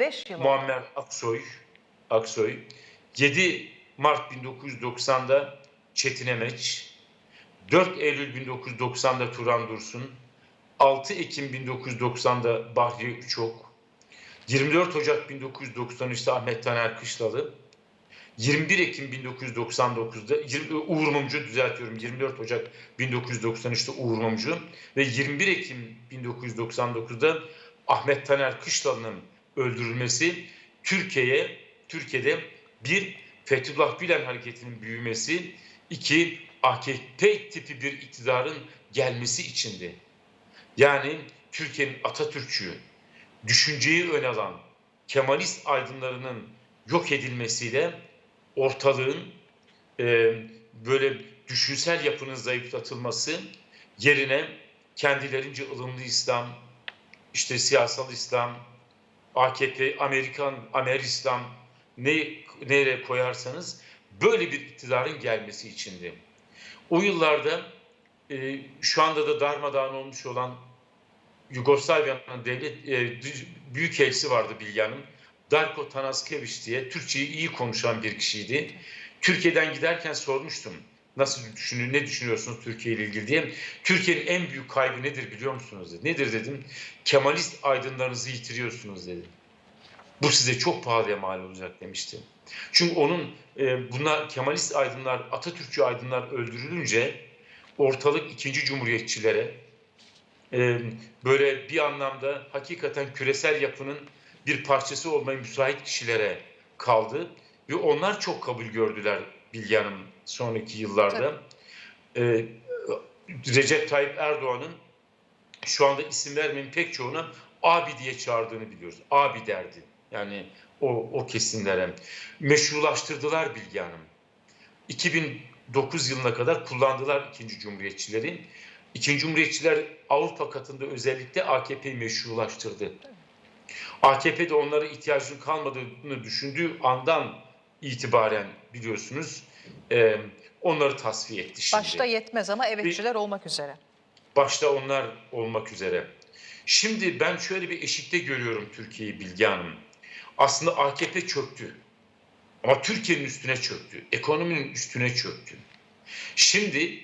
25 yıl oldu. Muammer Aksoy, Aksoy. 7 Mart 1990'da Çetin Emeç, 4 Eylül 1990'da Turan Dursun, 6 Ekim 1990'da Bahri Üçok, 24 Ocak 1993'te Ahmet Taner Kışlalı, 21 Ekim 1999'da 20, Uğur Mumcu düzeltiyorum. 24 Ocak 1993'te Uğur Mumcu ve 21 Ekim 1999'da Ahmet Taner Kışlalı'nın öldürülmesi Türkiye'ye Türkiye'de bir Fethullah Gülen hareketinin büyümesi, iki AKP tipi bir iktidarın gelmesi içindi. Yani Türkiye'nin Atatürkçü, düşünceyi ön alan Kemalist aydınlarının yok edilmesiyle ortalığın e, böyle düşünsel yapının zayıflatılması yerine kendilerince ılımlı İslam, işte siyasal İslam, AKP, Amerikan, Amer İslam ne nereye koyarsanız böyle bir iktidarın gelmesi içindi. O yıllarda e, şu anda da darmadağın olmuş olan Yugoslavya'nın devlet e, büyükelçisi vardı Bilge Hanım. Darko Tanaskeviç diye Türkçeyi iyi konuşan bir kişiydi. Türkiye'den giderken sormuştum. Nasıl düşünün, ne düşünüyorsunuz Türkiye ile ilgili diye. Türkiye'nin en büyük kaybı nedir biliyor musunuz dedi. Nedir dedim. Kemalist aydınlarınızı yitiriyorsunuz dedi. Bu size çok pahalıya mal olacak demişti. Çünkü onun e, bunlar Kemalist aydınlar, Atatürkçü aydınlar öldürülünce ortalık ikinci cumhuriyetçilere e, böyle bir anlamda hakikaten küresel yapının bir parçası olmaya müsait kişilere kaldı ve onlar çok kabul gördüler Bilge Hanım sonraki yıllarda. E, Recep Tayyip Erdoğan'ın şu anda isim vermeyin pek çoğuna abi diye çağırdığını biliyoruz. Abi derdi. Yani o, o kesimlere. Meşrulaştırdılar Bilge Hanım. 2009 yılına kadar kullandılar ikinci cumhuriyetçileri. İkinci cumhuriyetçiler Avrupa katında özellikle AKP'yi meşrulaştırdı. AKP de onlara ihtiyacının kalmadığını düşündüğü andan itibaren biliyorsunuz e, onları tasfiye etti şimdi. Başta yetmez ama evetçiler olmak üzere. Başta onlar olmak üzere. Şimdi ben şöyle bir eşikte görüyorum Türkiye'yi Bilge Hanım. Aslında AKP çöktü. Ama Türkiye'nin üstüne çöktü. Ekonominin üstüne çöktü. Şimdi